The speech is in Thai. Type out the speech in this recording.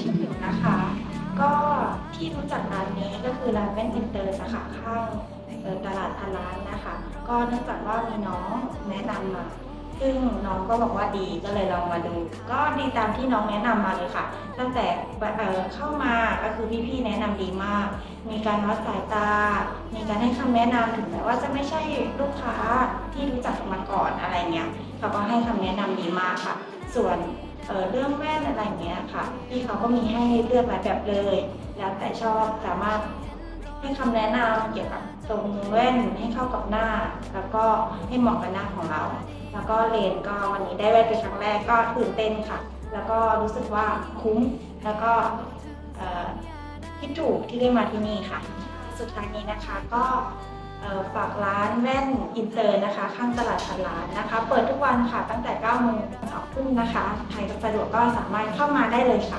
ชื่อหมิวนะคะ ก็ที่รู้จักร้านนี้ก็คือร้านแว่นอินเตอร์สาขาข้างตลาดพันล้านนะคะ ก็เนื่องจากว่ามีน้องแนะนำมาซึ่งน้องก็บอกว่าดีก็เลยลองมาดู ก็ดีตามที่น้องแนะนำมาเลยค่ะ ตั้งแต่เข้ามาก็คือพี่ๆแนะนำดีมาก มีการวัดสายตา มีการให้คำแนะนำถึงแม้ว่าจะไม่ใช่ลูกค้าที่รู้จักมาก่อนอะไรเงี้ยเขาก็ให้คำแนะนำดีมากค่ะ ส่วน เเรื่องแว่นอะไรเงี้ยค่ะพี่เขาก็มีให้เลือกหลายแบบเลย แล้วแต่ชอบสามารถให้คำแนะนำเกี่ยวกับทรงแว่นให้เข้ากับหน้า แล้วก็ให้เหมาะกับหน้าของเรา แล้วก็เลนก็วันนี้ได้แว่นเป็นครั้งแรกก็ตื่นเต้นค่ะ แล้วก็รู้สึกว่าคุ้มแล้วก็คิดถูกที่ได้มาที่นี่ค่ะ สุดท้ายนี้นะคะก็ฝากร้านแว่นอินเตอร์นะคะ ข้างตลาดพันล้านนะคะ เปิดทุกวันค่ะตั้งแต่9โมงึ้นนะคะ ใครสะดวกก็สามารถเข้ามาได้เลยค่ะ